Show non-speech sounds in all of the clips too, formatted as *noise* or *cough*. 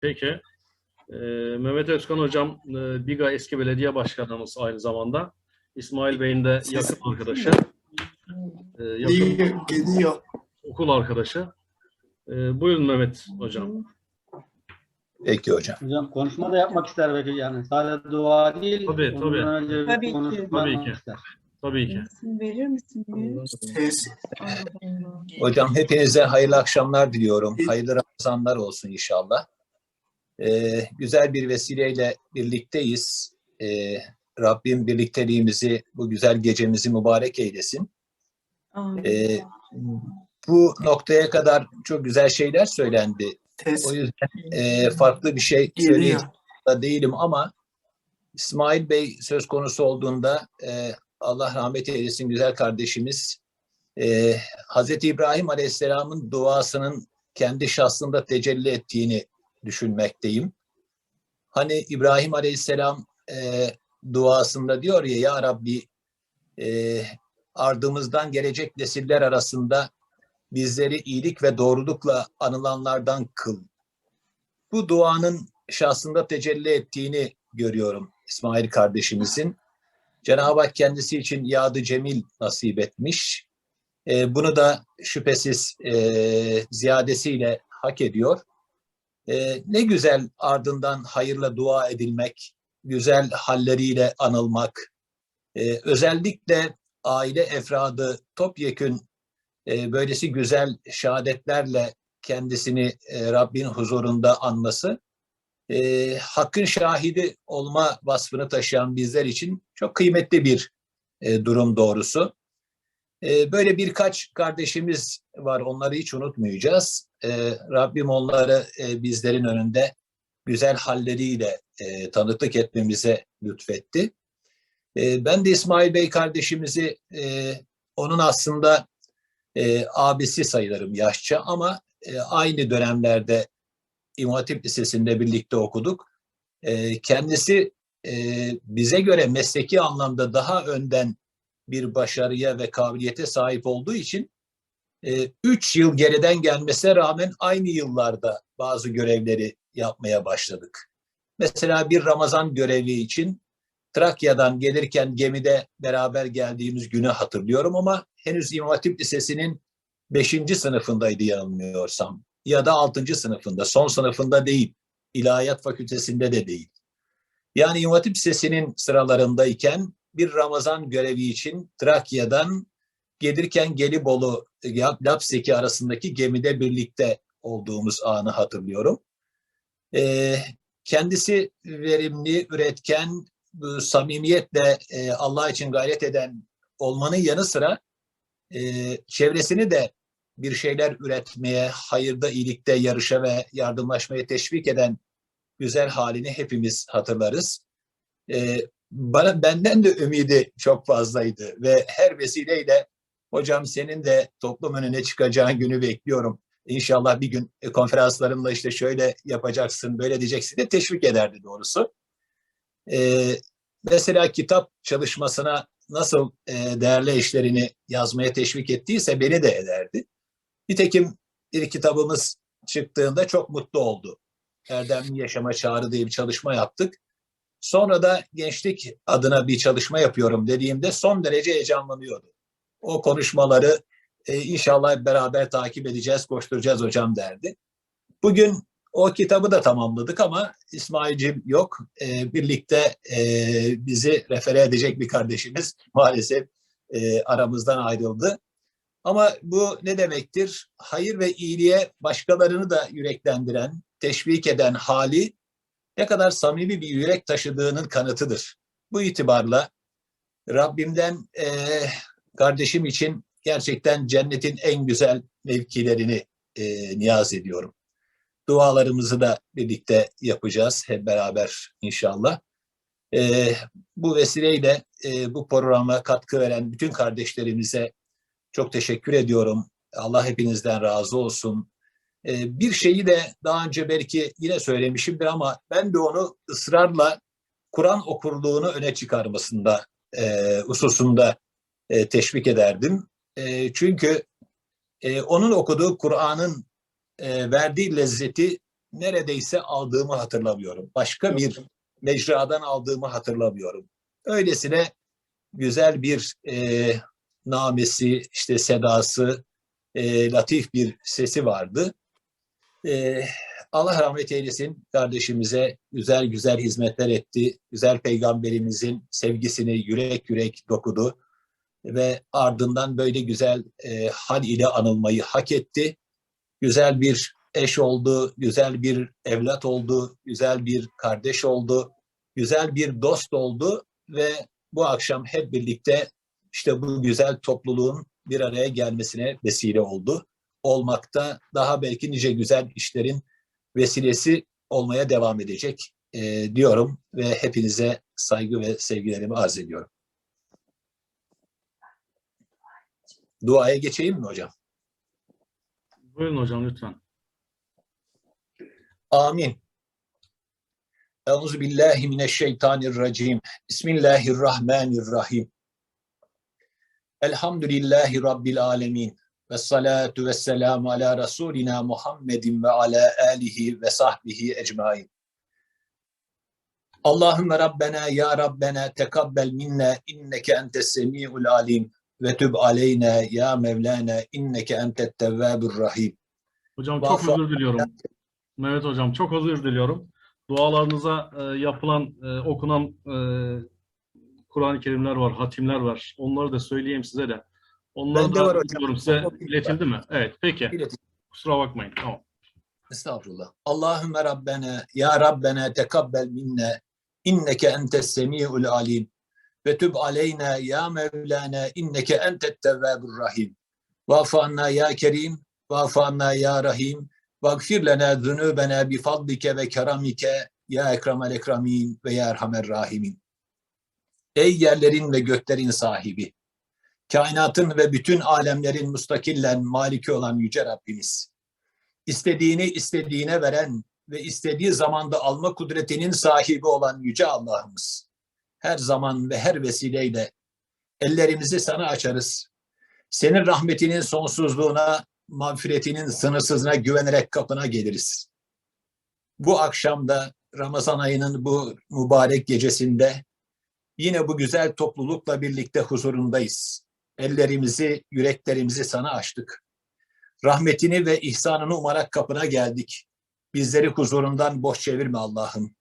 Peki. Ee, Mehmet Özkan Hocam, e, Biga eski belediye başkanımız aynı zamanda. İsmail Bey'in de yakın arkadaşı. Ee, yakın gidiyor. okul arkadaşı. Ee, buyurun Mehmet Hocam. Peki hocam. Hocam konuşma da yapmak ister belki yani. Sadece dua değil. Tabii, tabii. önce Tabii ki. Tabii ki. ister. Tabii ki. İsim verir misiniz? Ses. Hocam hepinize hayırlı akşamlar diliyorum. Hayırlı Ramazanlar olsun inşallah. Ee, güzel bir vesileyle birlikteyiz. Ee, Rabbim birlikteliğimizi, bu güzel gecemizi mübarek eylesin. Amin. Ee, bu noktaya kadar çok güzel şeyler söylendi. Ses. O yüzden e, farklı bir şey söyleyecek da değilim ama İsmail Bey söz konusu olduğunda e, Allah rahmet eylesin güzel kardeşimiz e, Hazreti İbrahim Aleyhisselam'ın duasının kendi şahsında tecelli ettiğini düşünmekteyim. Hani İbrahim Aleyhisselam e, duasında diyor ya Ya Rabbi e, ardımızdan gelecek nesiller arasında bizleri iyilik ve doğrulukla anılanlardan kıl. Bu duanın şahsında tecelli ettiğini görüyorum İsmail kardeşimizin. Cenab-ı Hak kendisi için yadı cemil nasip etmiş. Ee, bunu da şüphesiz e, ziyadesiyle hak ediyor. Ee, ne güzel ardından hayırla dua edilmek, güzel halleriyle anılmak. Ee, özellikle aile efradı topyekün e, böylesi güzel şehadetlerle kendisini e, Rabbin huzurunda anması e, hakkın şahidi olma vasfını taşıyan bizler için çok kıymetli bir e, durum doğrusu. E, böyle birkaç kardeşimiz var onları hiç unutmayacağız. E, Rabbim onları e, bizlerin önünde güzel halleriyle e, tanıklık etmemize lütfetti. E, ben de İsmail Bey kardeşimizi e, onun aslında e, abisi sayılırım yaşça ama aynı dönemlerde İmam Hatip Lisesi'nde birlikte okuduk. Kendisi bize göre mesleki anlamda daha önden bir başarıya ve kabiliyete sahip olduğu için 3 yıl geriden gelmesine rağmen aynı yıllarda bazı görevleri yapmaya başladık. Mesela bir Ramazan görevi için Trakya'dan gelirken gemide beraber geldiğimiz günü hatırlıyorum ama henüz İmam Hatip Lisesi'nin 5. sınıfındaydı yanılmıyorsam ya da 6. sınıfında, son sınıfında değil, İlahiyat Fakültesinde de değil. Yani İmam Hatip Lisesi'nin sıralarındayken bir Ramazan görevi için Trakya'dan gelirken Gelibolu, Lapseki arasındaki gemide birlikte olduğumuz anı hatırlıyorum. Ee, kendisi verimli, üretken, samimiyetle e, Allah için gayret eden olmanın yanı sıra e, çevresini de bir şeyler üretmeye, hayırda, iyilikte yarışa ve yardımlaşmaya teşvik eden güzel halini hepimiz hatırlarız. E, bana benden de ümidi çok fazlaydı ve her vesileyle hocam senin de toplum önüne çıkacağın günü bekliyorum. İnşallah bir gün e, konferanslarında işte şöyle yapacaksın, böyle diyeceksin de teşvik ederdi doğrusu. Ee, mesela kitap çalışmasına nasıl e, değerli işlerini yazmaya teşvik ettiyse beni de ederdi. Nitekim bir kitabımız çıktığında çok mutlu oldu. Erdemli Yaşama Çağrı diye bir çalışma yaptık. Sonra da gençlik adına bir çalışma yapıyorum dediğimde son derece heyecanlanıyordu. O konuşmaları e, inşallah beraber takip edeceğiz, koşturacağız hocam derdi. Bugün o kitabı da tamamladık ama İsmail'cim yok. E, birlikte e, bizi refere edecek bir kardeşimiz maalesef e, aramızdan ayrıldı. Ama bu ne demektir? Hayır ve iyiliğe başkalarını da yüreklendiren, teşvik eden hali ne kadar samimi bir yürek taşıdığının kanıtıdır. Bu itibarla Rabbimden e, kardeşim için gerçekten cennetin en güzel mevkilerini e, niyaz ediyorum. Dualarımızı da birlikte yapacağız hep beraber inşallah. E, bu vesileyle e, bu programa katkı veren bütün kardeşlerimize çok teşekkür ediyorum. Allah hepinizden razı olsun. E, bir şeyi de daha önce belki yine söylemişimdir ama ben de onu ısrarla Kur'an okurluğunu öne çıkarmasında e, hususunda e, teşvik ederdim. E, çünkü onun okuduğu Kur'an'ın verdiği lezzeti neredeyse aldığımı hatırlamıyorum. Başka bir mecradan aldığımı hatırlamıyorum. Öylesine güzel bir namesi, işte sedası, e, latif bir sesi vardı. Allah rahmet eylesin kardeşimize güzel güzel hizmetler etti. Güzel peygamberimizin sevgisini yürek yürek dokudu. Ve ardından böyle güzel e, hal ile anılmayı hak etti. Güzel bir eş oldu, güzel bir evlat oldu, güzel bir kardeş oldu, güzel bir dost oldu ve bu akşam hep birlikte işte bu güzel topluluğun bir araya gelmesine vesile oldu. Olmakta daha belki nice güzel işlerin vesilesi olmaya devam edecek e, diyorum ve hepinize saygı ve sevgilerimi arz ediyorum. Duaya geçeyim mi hocam? Buyurun hocam lütfen. Amin. Euzu billahi mineşşeytanirracim. Bismillahirrahmanirrahim. Elhamdülillahi rabbil alamin. Ve salatu ve selamu ala Resulina Muhammedin ve ala alihi ve sahbihi ecmain. Allahümme Rabbena ya Rabbena tekabbel minna inneke entes semi'ul alim ve tüb aleyna ya Mevlana inneke entet tevvabur rahim. Hocam çok Vafa- özür diliyorum. Mehmet hocam çok özür diliyorum. Dualarınıza e, yapılan, e, okunan e, Kur'an-ı Kerimler var, hatimler var. Onları da söyleyeyim size de. Onları Bende da var hocam. size iletildi mi? Evet, peki. İletin. Kusura bakmayın. Tamam. Estağfurullah. Allahümme Rabbena, Ya Rabbena tekabbel minne, inneke entes semi'ul alim. Ve tüb aleyna ya Mevlana, inneke entet tevvabur rahim. Vafu anna ya Kerim, vafu anna ya Rahim. Vagfir lena zunubena bi fadlike ve keramike, ya ekremel ekremin ve ya erhamer rahimin. Ey yerlerin ve göklerin sahibi, kainatın ve bütün alemlerin mustakillen maliki olan yüce Rabbimiz istediğini istediğine veren ve istediği zamanda alma kudretinin sahibi olan Yüce Allah'ımız. Her zaman ve her vesileyle ellerimizi sana açarız. Senin rahmetinin sonsuzluğuna, mağfiretinin sınırsızına güvenerek kapına geliriz. Bu akşamda Ramazan ayının bu mübarek gecesinde yine bu güzel toplulukla birlikte huzurundayız. Ellerimizi, yüreklerimizi sana açtık rahmetini ve ihsanını umarak kapına geldik. Bizleri huzurundan boş çevirme Allah'ım.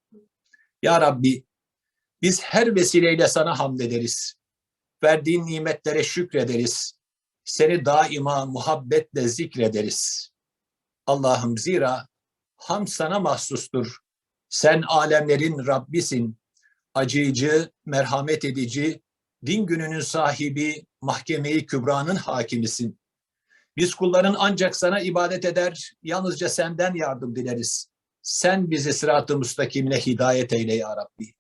Ya Rabbi, biz her vesileyle sana hamd ederiz. Verdiğin nimetlere şükrederiz. Seni daima muhabbetle zikrederiz. Allah'ım zira ham sana mahsustur. Sen alemlerin Rabbisin. Acıyıcı, merhamet edici, din gününün sahibi, mahkemeyi kübranın hakimisin. Biz kulların ancak sana ibadet eder, yalnızca senden yardım dileriz. Sen bizi sırat-ı müstakimle hidayet eyle ya Rabbi.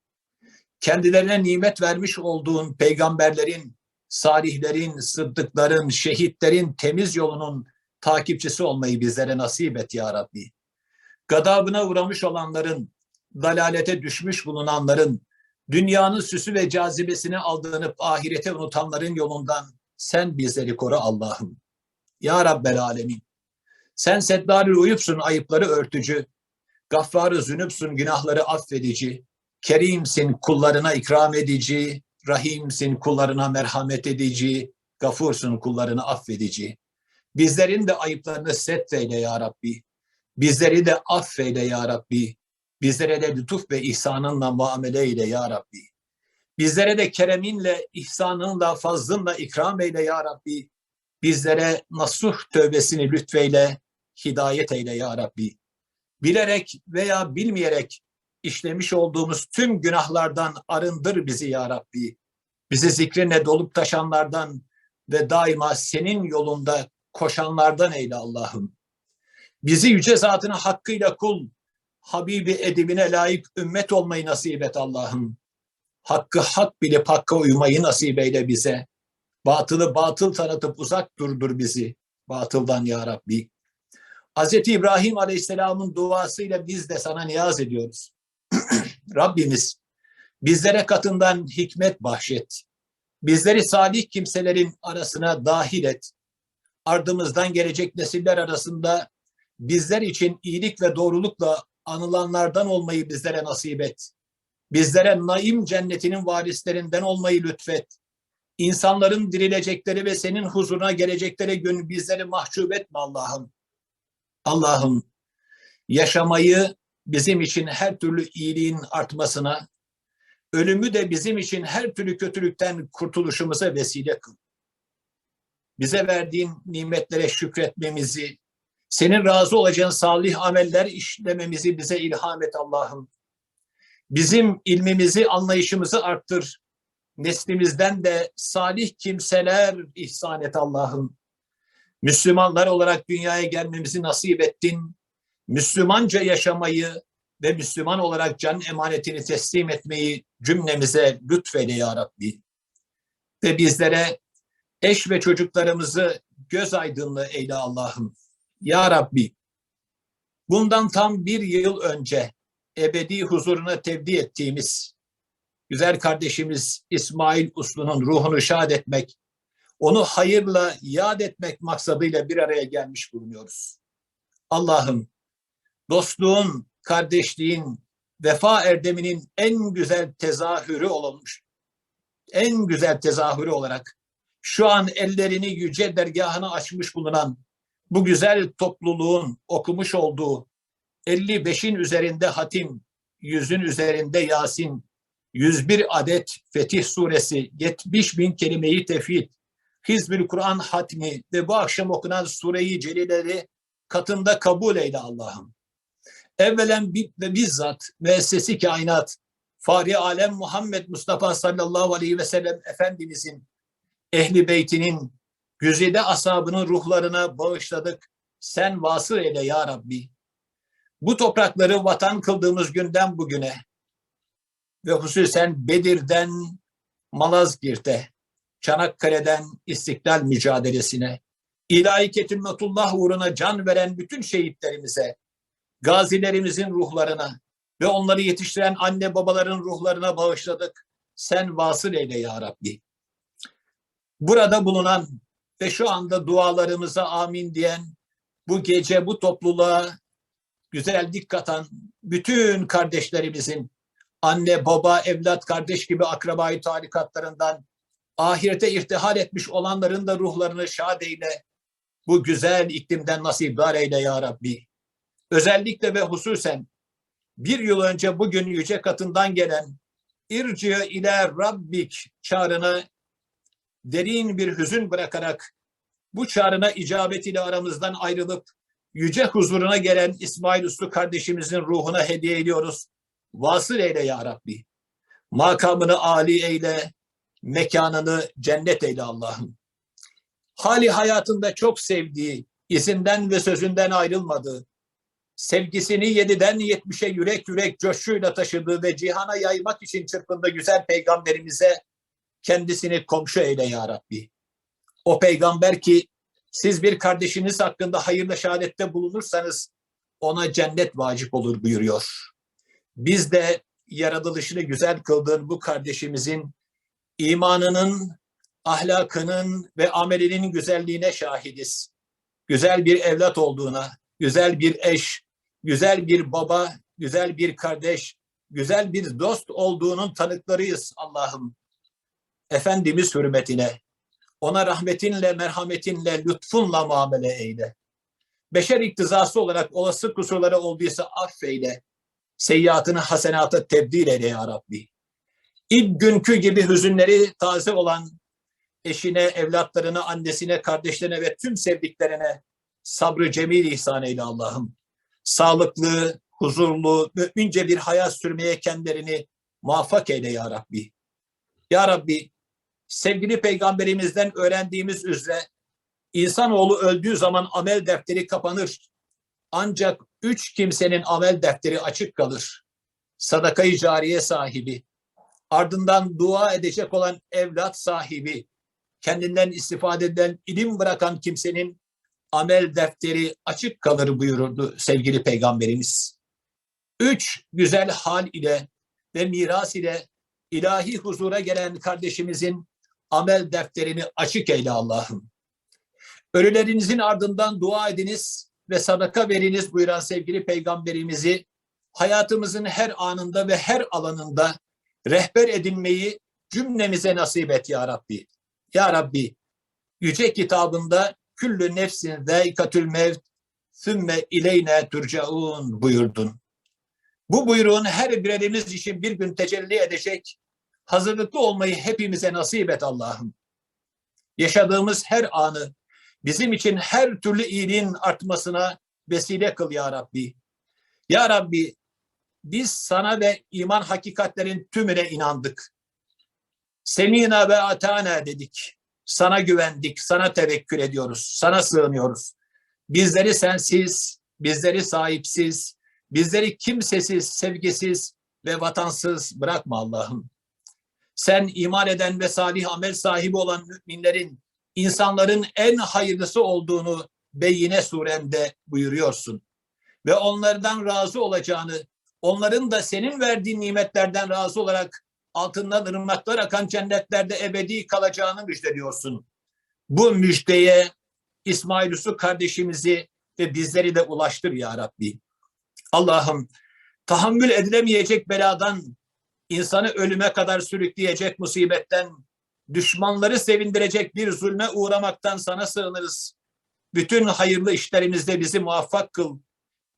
Kendilerine nimet vermiş olduğun peygamberlerin, salihlerin, sıddıkların, şehitlerin temiz yolunun takipçisi olmayı bizlere nasip et ya Rabbi. Gadabına uğramış olanların, dalalete düşmüş bulunanların, dünyanın süsü ve cazibesine aldanıp ahirete unutanların yolundan sen bizleri koru Allah'ım. Ya Rabbel Alemin. Sen Seddarül Uyupsun ayıpları örtücü. Gaffarı zünüpsün günahları affedici. Kerimsin kullarına ikram edici. Rahimsin kullarına merhamet edici. Gafursun kullarını affedici. Bizlerin de ayıplarını setfeyle ya Rabbi. Bizleri de affeyle ya Rabbi. Bizlere de lütuf ve ihsanınla muamele eyle ya Rabbi. Bizlere de kereminle, ihsanınla, fazlınla ikram eyle ya Rabbi bizlere nasuh tövbesini lütfeyle, hidayet eyle ya Rabbi. Bilerek veya bilmeyerek işlemiş olduğumuz tüm günahlardan arındır bizi ya Rabbi. Bizi zikrinle dolup taşanlardan ve daima senin yolunda koşanlardan eyle Allah'ım. Bizi yüce zatına hakkıyla kul, Habibi edibine layık ümmet olmayı nasip et Allah'ım. Hakkı hak bilip hakka uymayı nasip eyle bize. Batılı batıl tanıtıp uzak durdur bizi batıldan ya Rabbi. Hz. İbrahim Aleyhisselam'ın duasıyla biz de sana niyaz ediyoruz. *clears throat* Rabbimiz bizlere katından hikmet bahşet. Bizleri salih kimselerin arasına dahil et. Ardımızdan gelecek nesiller arasında bizler için iyilik ve doğrulukla anılanlardan olmayı bizlere nasip et. Bizlere naim cennetinin varislerinden olmayı lütfet. İnsanların dirilecekleri ve senin huzuruna gelecekleri gün bizleri mahcup etme Allah'ım. Allah'ım yaşamayı bizim için her türlü iyiliğin artmasına, ölümü de bizim için her türlü kötülükten kurtuluşumuza vesile kıl. Bize verdiğin nimetlere şükretmemizi, senin razı olacağın salih ameller işlememizi bize ilham et Allah'ım. Bizim ilmimizi, anlayışımızı arttır. Neslimizden de salih kimseler ihsan et Allah'ım. Müslümanlar olarak dünyaya gelmemizi nasip ettin. Müslümanca yaşamayı ve Müslüman olarak can emanetini teslim etmeyi cümlemize lütfeyle ya Rabbi. Ve bizlere eş ve çocuklarımızı göz aydınlığı eyle Allah'ım. Ya Rabbi, bundan tam bir yıl önce ebedi huzuruna tevdi ettiğimiz güzel kardeşimiz İsmail Uslu'nun ruhunu şad etmek, onu hayırla yad etmek maksadıyla bir araya gelmiş bulunuyoruz. Allah'ım, dostluğun, kardeşliğin, vefa erdeminin en güzel tezahürü olmuş, en güzel tezahürü olarak şu an ellerini yüce dergahına açmış bulunan bu güzel topluluğun okumuş olduğu 55'in üzerinde hatim, 100'ün üzerinde Yasin, 101 adet Fetih suresi, 70 bin kelimeyi tefhid, Hizbül Kur'an hatmi ve bu akşam okunan sureyi celileri katında kabul eyle Allah'ım. Evvelen ve bizzat müessesi kainat, Fahri Alem Muhammed Mustafa sallallahu aleyhi ve sellem Efendimizin, ehli beytinin, güzide ashabının ruhlarına bağışladık. Sen vasıl eyle ya Rabbi. Bu toprakları vatan kıldığımız günden bugüne ve hususen Bedir'den Malazgirt'e, Çanakkale'den İstiklal mücadelesine, ilahi ketimmetullah uğruna can veren bütün şehitlerimize, gazilerimizin ruhlarına ve onları yetiştiren anne babaların ruhlarına bağışladık. Sen vasıl eyle ya Rabbi. Burada bulunan ve şu anda dualarımıza amin diyen bu gece bu topluluğa güzellik katan bütün kardeşlerimizin anne, baba, evlat, kardeş gibi akrabayı tarikatlarından ahirete irtihal etmiş olanların da ruhlarını şad eyle. Bu güzel iklimden nasipdar eyle ya Rabbi. Özellikle ve hususen bir yıl önce bugün yüce katından gelen irci ile Rabbik çağrına derin bir hüzün bırakarak bu çağrına icabet ile aramızdan ayrılıp yüce huzuruna gelen İsmail Uslu kardeşimizin ruhuna hediye ediyoruz. Vasıl eyle ya Rabbi. Makamını âli eyle, mekanını cennet eyle Allah'ım. Hali hayatında çok sevdiği, izinden ve sözünden ayrılmadığı, sevgisini yediden yetmişe yürek yürek coşkuyla taşıdığı ve cihana yaymak için çırpındığı güzel peygamberimize kendisini komşu eyle ya Rabbi. O peygamber ki siz bir kardeşiniz hakkında hayırlı şehadette bulunursanız ona cennet vacip olur buyuruyor. Biz de yaratılışını güzel kıldığın bu kardeşimizin imanının, ahlakının ve amelinin güzelliğine şahidiz. Güzel bir evlat olduğuna, güzel bir eş, güzel bir baba, güzel bir kardeş, güzel bir dost olduğunun tanıklarıyız Allah'ım. Efendimiz hürmetine, ona rahmetinle, merhametinle, lütfunla muamele eyle. Beşer iktizası olarak olası kusurları olduysa affeyle. Seyyiatını hasenata tebdil eyle ya Rabbi. İlk günkü gibi hüzünleri taze olan eşine, evlatlarına, annesine, kardeşlerine ve tüm sevdiklerine sabrı cemil ihsan eyle Allah'ım. Sağlıklı, huzurlu, mümince bir hayat sürmeye kendilerini muvaffak eyle ya Rabbi. Ya Rabbi, sevgili peygamberimizden öğrendiğimiz üzere insanoğlu öldüğü zaman amel defteri kapanır. Ancak üç kimsenin amel defteri açık kalır. Sadakayı cariye sahibi, ardından dua edecek olan evlat sahibi, kendinden istifade eden ilim bırakan kimsenin amel defteri açık kalır buyururdu sevgili peygamberimiz. Üç güzel hal ile ve miras ile ilahi huzura gelen kardeşimizin amel defterini açık eyle Allah'ım. Ölülerinizin ardından dua ediniz ve sadaka veriniz buyuran sevgili peygamberimizi hayatımızın her anında ve her alanında rehber edinmeyi cümlemize nasip et ya Rabbi. Ya Rabbi, yüce kitabında küllü nefsin zâikatül mevt sümme ileyne turcaun buyurdun. Bu buyruğun her birerimiz için bir gün tecelli edecek, hazırlıklı olmayı hepimize nasip et Allah'ım. Yaşadığımız her anı bizim için her türlü iyiliğin artmasına vesile kıl ya Rabbi. Ya Rabbi biz sana ve iman hakikatlerin tümüne inandık. Semina ve atana dedik. Sana güvendik, sana tevekkül ediyoruz, sana sığınıyoruz. Bizleri sensiz, bizleri sahipsiz, bizleri kimsesiz, sevgisiz ve vatansız bırakma Allah'ım. Sen iman eden ve salih amel sahibi olan müminlerin insanların en hayırlısı olduğunu Beyyine surende buyuruyorsun. Ve onlardan razı olacağını, onların da senin verdiğin nimetlerden razı olarak altından ırmaklar akan cennetlerde ebedi kalacağını müjdeliyorsun. Bu müjdeye İsmail Yusuf kardeşimizi ve bizleri de ulaştır ya Rabbi. Allah'ım tahammül edilemeyecek beladan, insanı ölüme kadar sürükleyecek musibetten, düşmanları sevindirecek bir zulme uğramaktan sana sığınırız. Bütün hayırlı işlerimizde bizi muvaffak kıl.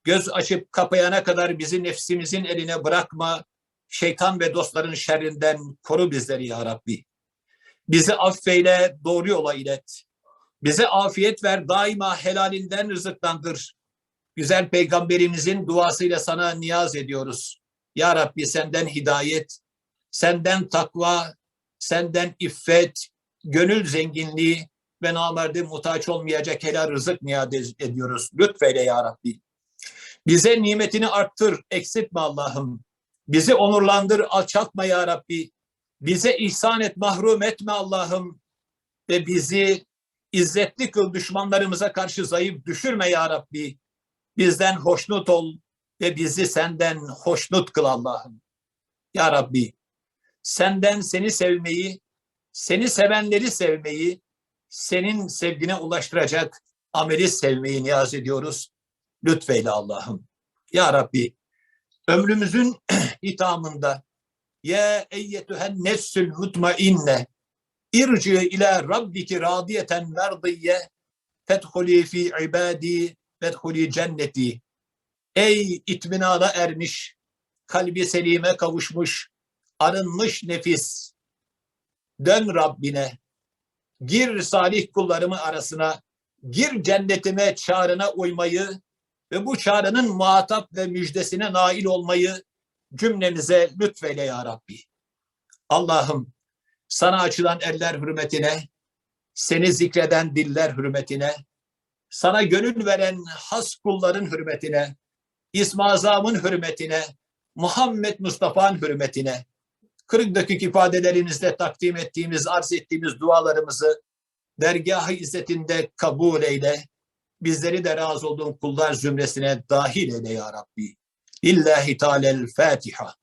Göz açıp kapayana kadar bizi nefsimizin eline bırakma. Şeytan ve dostların şerrinden koru bizleri ya Rabbi. Bizi affeyle, doğru yola ilet. Bize afiyet ver, daima helalinden rızıklandır. Güzel peygamberimizin duasıyla sana niyaz ediyoruz. Ya Rabbi senden hidayet, senden takva, senden iffet, gönül zenginliği ve namerde muhtaç olmayacak helal rızık niyaz ediyoruz. Lütfeyle ya Rabbi. Bize nimetini arttır, eksiltme Allah'ım. Bizi onurlandır, alçaltma ya Rabbi. Bize ihsan et, mahrum etme Allah'ım. Ve bizi izzetli kıl düşmanlarımıza karşı zayıf düşürme ya Rabbi. Bizden hoşnut ol ve bizi senden hoşnut kıl Allah'ım. Ya Rabbi senden seni sevmeyi, seni sevenleri sevmeyi, senin sevgine ulaştıracak ameli sevmeyi niyaz ediyoruz. Lütfeyle Allah'ım. Ya Rabbi ömrümüzün *clears throat* hitamında ya eyyetühen nefsül mutmainne irci ila rabbiki radiyeten merdiye fedhuli fi ibadi fedhuli cenneti ey itminana ermiş kalbi selime kavuşmuş arınmış nefis dön Rabbine gir salih kullarımı arasına gir cennetime çağrına uymayı ve bu çağrının muhatap ve müjdesine nail olmayı cümlemize lütfeyle ya Rabbi. Allah'ım sana açılan eller hürmetine, seni zikreden diller hürmetine, sana gönül veren has kulların hürmetine, İsmi Azam'ın hürmetine, Muhammed Mustafa'nın hürmetine, kırık dökük ifadelerinizle takdim ettiğimiz, arz ettiğimiz dualarımızı dergah-ı izzetinde kabul eyle. Bizleri de razı olduğun kullar zümresine dahil eyle ya Rabbi. İllahi Teala'l Fatiha.